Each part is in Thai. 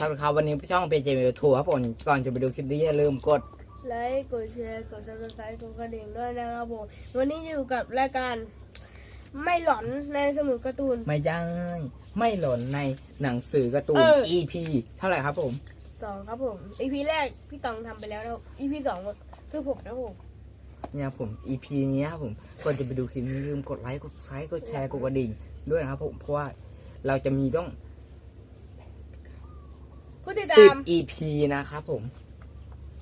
สำหรับครับวันนี้ช่องเพจเจมิวทัวร์ครับผมก่อนจะไปดูคลิปนี้อย่าลืมกดไลค์กดแชร์กดซับสไครต์กดกระดิ่งด้วยนะครับผมวันนี้อยู่กับรายการไม่หลอนในสมุดการ์ตูน ไม่ได้ไม่หล่นในหนังสือการ์ตูน เออ EP เท่าไหร่ครับผม สองครับผม EP แรกพี่ตองทำไปแล้วนะครับ EP สองคือผมนะครับผมเนี่ยครับผม EP นี้ครับผมก่อนจะไปดูคลิปนี้อย่าลืมกดไลค์กดไซค์กดแชร์กดกระดิ่งด้วยนะครับผมเพราะว่าเราจะมีต้อง ผู้ติดสิตาบม EP นะครับผม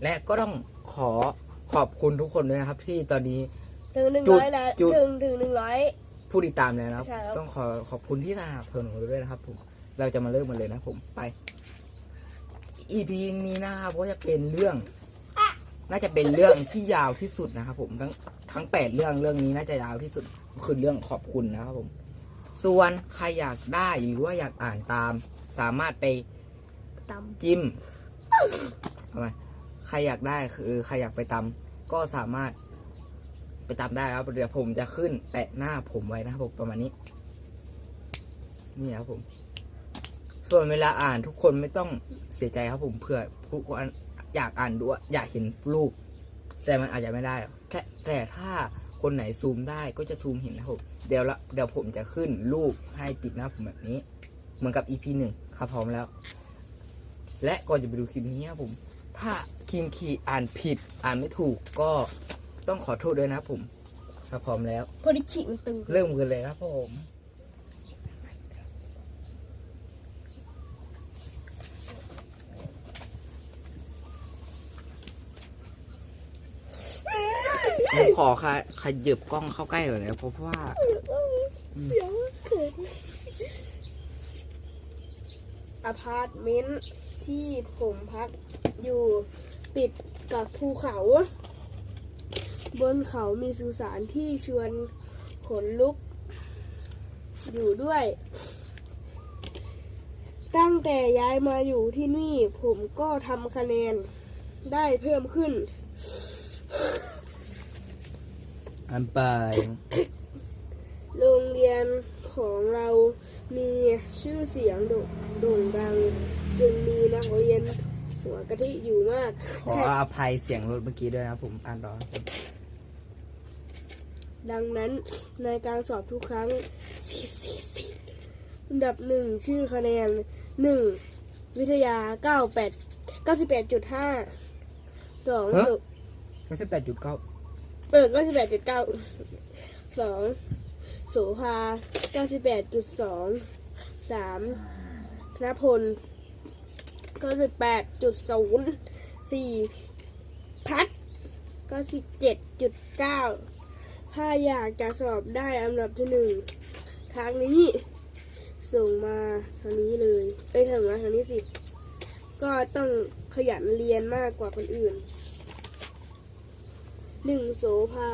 และก็ต้องขอขอบคุณทุกคนด้วยนะครับ ที่ตอนนี้ ถึงหนึ่งจุดร้อยแล้วจุด ถึงถึงหนึ่งร้อย ผู้ติดตามแล้วนะครับ ใช่ครับ ต้องขอขอบคุณที่สนับสนุนด้วยนะครับผม เราจะมาเริ่มกันเลยนะผมไป EP นี้นะครับก็จะเป็นเรื่อง น่าจะเป็นเรื่องที่ยาวที่สุดนะครับผมทั้งทั้งแปดเรื่องเรื่องนี้น่าจะยาวที่สุดคือเรื่องขอบคุณนะครับผม ส่วนใครอยากได้หรือว่าอยากอ่านตาม สามารถไป ตามจิ้มทำไมใครอยากได้คือใครอยากไปตำก็สามารถไปตำได้ครับเดี๋ยวผมจะขึ้นแปะหน้าผมไว้นะครับผมประมาณนี้ นี่ครับผม ส่วนเวลาอ่านทุกคนไม่ต้องเสียใจครับผมเผื่อผู้คนอยากอ่านด้วย อยากเห็นรูปแต่มันอาจจะไม่ได้ แต่แต่ถ้าคนไหนซูมได้ก็จะซูมเห็นนะครับผมเดี๋ยวละเดี๋ยวผมจะขึ้นรูปให้ปิดหน้าผมแบบนี้ เหมือนกับ EP หนึ่งครับพร้อมแล้ว และก่อนจะไปดูคลิปนี้ครับผม ถ้าคิมคีอ่านผิดอ่านไม่ถูกก็ต้องขอโทษด้วยนะครับผมถ้าพร้อมแล้ว พอดีขีมันตึงเริ่มกันเลยครับผม ผมขอค่ะขยับกล้องเข้าใกล้หน่อยนะเพราะว่า เดี๋ยวเขินอพาร์ตเมนต์ ที่ผมพักอยู่ติดกับภูเขา บนเขามีสุสานที่ชวนขนลุก อยู่ด้วย ตั้งแต่ย้ายมาอยู่ที่นี่ผมก็ทำคะแนนได้เพิ่มขึ้นอันไปโรงเรียน ของเรามีชื่อเสียงโด่งโด่งดังจึงมีนักเรียนหัวกะทิอยู่มาก ขออภัยเสียงรถเมื่อกี้ด้วยนะครับผมอ่านต่อครับผมดังนั้นในการสอบทุกครั้งสี่สี่สี่อันดับหนึ่งชื่อคะแนนหนึ่งวิทยาเก้าแปดเก้าสิบแปดจุดห้าสองไม่ใช่แปดจุดเก้าเออเก้าสิบแปดจุดเก้าสอง โสภาเก้าสิบแปดจุดสองสามธนพลเก้าสิบแปดจุดศูนย์สี่พัดเก้าสิบเจ็ดจุดเก้าถ้าอยากจะสอบได้อันดับที่หนึ่งทางนี้ ส่งมาทางนี้เลย เอ้ยทางมาทางนี้สิ ก็ต้องขยันเรียนมากกว่าคนอื่นหนึ่งโสภา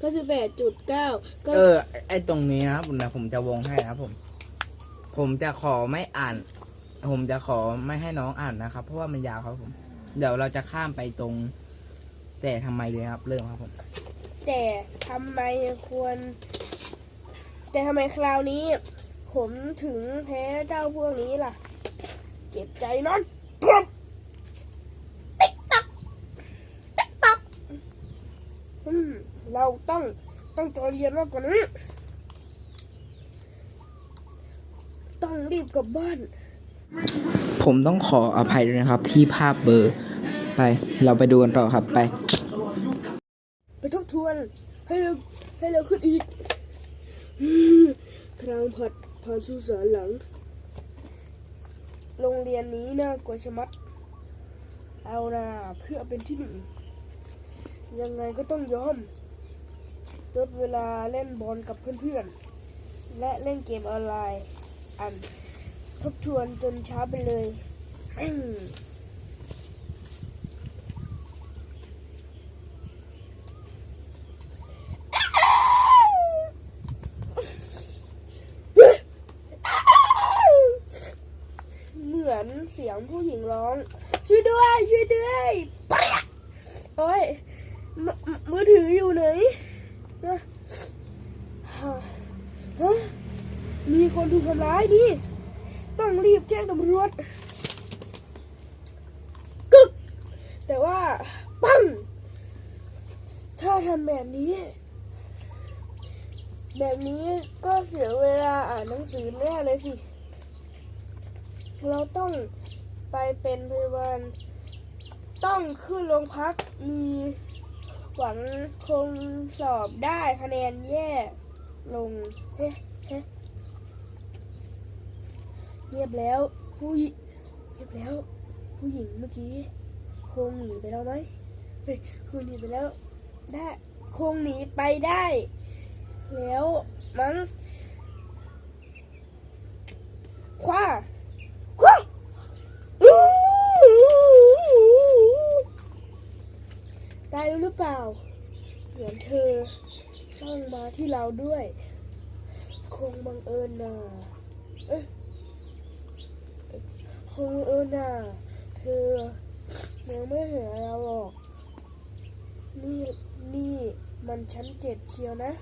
ก็สิบแปดจุดเก้าก็เออไอไอตรงนี้นะครับผมนะผมจะวงให้นะครับผม ผมจะขอไม่อ่าน ผมจะขอไม่ให้น้องอ่านนะครับ เพราะว่ามันยาวครับผม เดี๋ยวเราจะข้ามไปตรง แต่ทำไมเลยครับ เริ่มครับผม แต่ทำไมควร แต่ทำไมคราวนี้ ผมถึงแพ้เจ้าพวกนี้ล่ะ เจ็บใจนอนกรบติ๊กตักติ๊กตักอืม เราต้องต้องตัวเรียนมากกว่านี้ต้องรีบกลับบ้าน ผมต้องขออภัยด้วยนะครับ ที่ภาพเบลอร์ไป เราไปดูกันต่อครับไป ไปทบทวนให้เร็วให้เร็วขึ้นอีกทางผัดผ่านสุสานหลัง โรงเรียนนี้น่ากลัวชะมัด เอานะเพื่อเป็นที่หนึ่ง ยังไงก็ต้องยอม ลดเวลาเล่นบอลกับเพื่อนๆ และเล่นเกมออนไลน์ อันทบทวนจนช้าไปเลย เหมือนเสียงผู้หญิงร้อง ช่วยด้วย ช่วยด้วยโอ้ยม,มือถืออยู่ไหน มีคนถูกทำร้ายดิต้องรีบแจ้งตำรวจกึก แต่ว่าปั้งถ้าทำแบบนี้ แบบนี้ก็เสียเวลาอ่านหนังสือแน่เลยสิ เราต้องไปเป็นพยาบาลต้องขึ้นโรงพักมี หวังคงสอบได้คะแนนแย่ลงเฮ้เฮ้เงียบแล้วผู้หญิงเงียบแล้ว ผู้หญิงเมื่อกี้คงหนีไปแล้วไหมเฮ้ยคงหนีไปแล้ว ได้คงหนีไปได้ แล้วมั้งคว้าคว้าอู้ตายแล้วหรือ เปล่า เหมือนเธอจ้องมาที่เราด้วย คงบังเอิญนะเอ๊ะคงบังเอิญน่ะเธอยังไม่เห็นเราหรอกนี่นี่มันชั้นเจ็ดเชียวนะ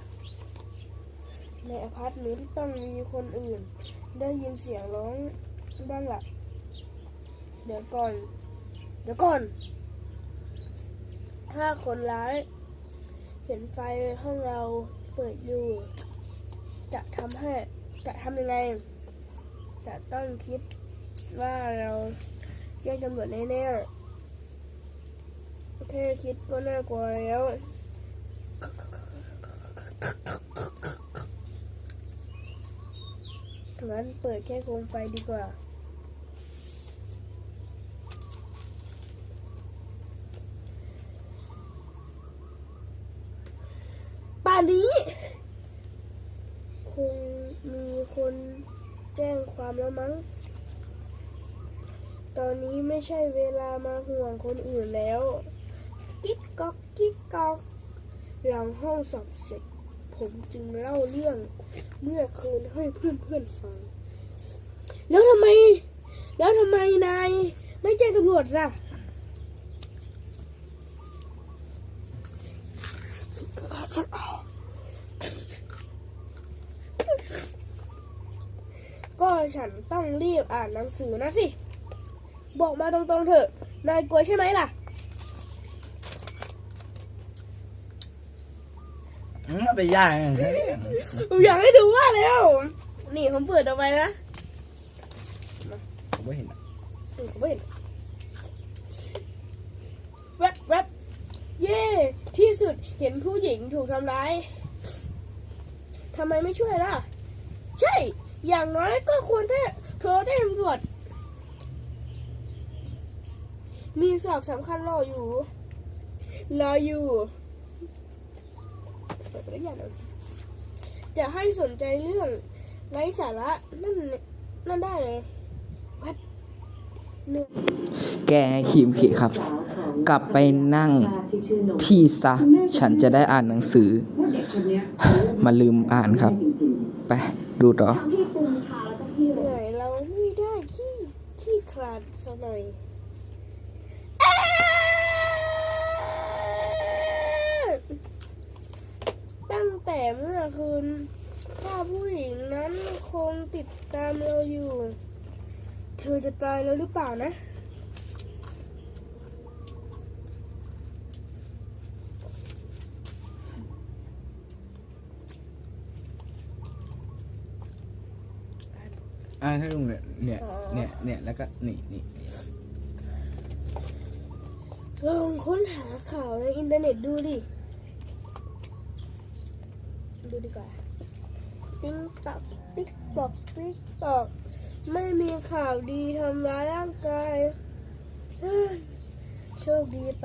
ในอพาร์ตเมนต์ต้องมีคนอื่น ได้ยินเสียงร้องบ้างละ่ะ เดี๋ยวก่อน เดี๋ยวก่อน ถ้าคนร้าย เห็นไฟห้องเราเปิดอยู่ จะทำให้จะทำยังไง จะต้องคิดว่าเราแย่งตำรวจแน่ๆแค่คิดก็น่ากลัวแล้วงั้นเปิดแค่โคมไฟดีกว่า ป่านนี้ คงมี คนแจ้งความแล้วมั้ง ตอนนี้ไม่ใช่เวลามาห่วงคนอื่นแล้ว กิ๊กก๊อกกิ๊กก๊อกหลังห้องสอบเสร็จ ผมจึงเล่าเรื่องเมื่อคืนให้เพื่อนๆฟัง แล้วทำไม แล้วทำไมนาย ไม่แจ้งตำรวจล่ะก็ ฉันต้องรีบอ่านหนังสือนะสิ บอกมาตรงๆเถอะ นายกลัวใช่ไหมล่ะอืมไปย่างอย่างนี้ผมอยากให้ดูว่าแล้ว นี่ผมเปิดเอาไว้นะผมไม่เห็นอะอืมผมไม่เห็นแวบแวบเย่ที่สุดเห็นผู้หญิงถูกทำร้ายทำไมไม่ช่วยล่ะ ใช่ อย่างน้อยก็ควรแท้โทรแจ้งตำรวจ มีสอบสำคัญรออยู่ รออยู่เปิดไปอย่างจะให้สนใจเรื่องไร้สาระนั่นนั่นได้เลยวัดเหนื่อแกขีมขีครับ กลับไปนั่งที่ซะ ฉันจะได้อ่านหนังสือ มาลืมอ่านครับ ไป ดูต่อ เหนื่อยเราไม่ได้ขี้ขี้คลาดสักหน่อยตั้งแต่เมื่อคืนถ้าผู้หญิงนั้นคงติดตามเราอยู่ เธอจะตายแล้วหรือเปล่านะ อ่าให้ลุงเนี่ยเนี่ยเนี่ยเนี่ยแล้วก็นี่นี่ลองค้นหาข่าวในอินเทอร์เน็ตดูดิ ดูดีกว่า ติ๊งตอกติ๊กตอกติ๊กตอกไม่มีข่าวดีทำร้ายร่างกาย โชคดีไป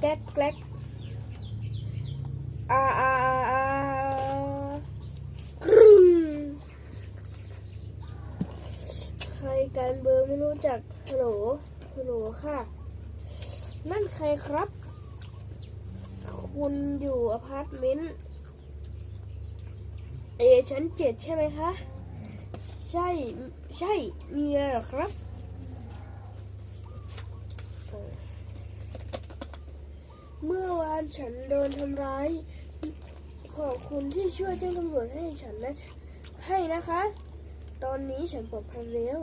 แก๊กแก๊กอาอาอาอาครึมใครกันเบอ ร์ไม่รู้จักฮัลโหลฮัลโหลค่ะ นั่นใครครับ คุณอยู่อพาร์ตเมนต์เอชั้นเจ็ดใช่ไหมคะ ใช่ ใช่มีอะไรหรอครับ เมื่อวานฉันโดนทำร้าย ขอบคุณที่ช่วยแจ้งตำรวจให้ฉันนะให้นะคะ ตอนนี้ฉันปลอดภัยแล้ว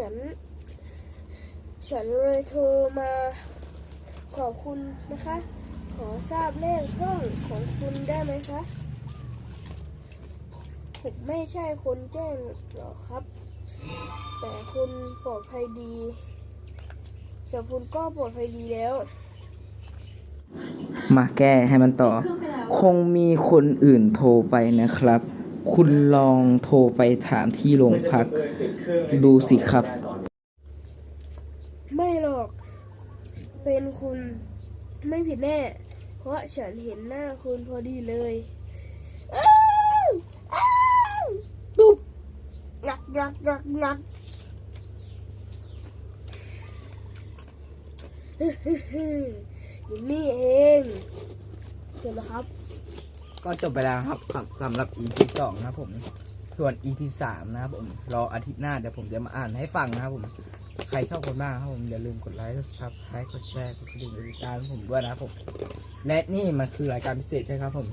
ฉัน ฉันเลยโทรมาขอบคุณนะคะ ขอทราบเลขห้องของคุณได้ไหมคะผมไม่ใช่คนแจ้งหรอกครับ แต่คุณปลอดภัยดีส่วนคุณก็ปลอดภัยดีแล้ว มาแก้ให้มันต่อ คงมีคนอื่นโทรไปนะครับ คุณลองโทรไปถามที่โรงพัก ดูสิครับ ไม่หรอก เป็นคุณไม่ผิดแน่ เพราะฉันเห็นหน้าคุณพอดีเลยตุ๊บงักงักงักงักฮึ่มๆๆอยู่นี่เองเดี๋ยวนะครับ ก็จบไปแล้วครับสำหรับ EP สองนะครับผมส่วน EP สามนะครับผมรออาทิตย์หน้าเดี๋ยวผมจะมาอ่านให้ฟังนะครับผมใครชอบคนบ้างครับผมอย่าลืมกดไลค์กดซับสไครต์กดแชร์กดกระดิ่งกดติดตามผมด้วยนะครับผมและนี่มันคือรายการพิเศษใช่ครับผม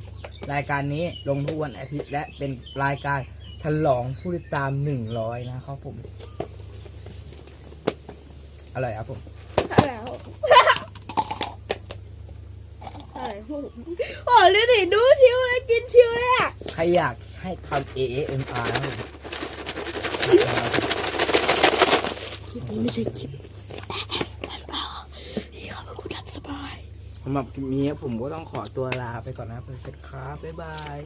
รายการนี้ลงทุกวันอาทิตย์และเป็นรายการฉลองผู้ติดตามหนึ่งร้อยนะครับผมอร่อยครับผมอะไรอะอะไรพวกผมโอ้เดี๋ยวดิดู ชิวเลยกินชิวเลยอะใครอยากให้ทำ AAMR นะครับผมคลิปนี้ไม่ใช่คลิปนี่เขาเป็นคนทำสบาย สำหรับคลิปนี้ผมก็ต้องขอตัวลาไปก่อนนะครับเพื่อนๆครับบ๊ายบาย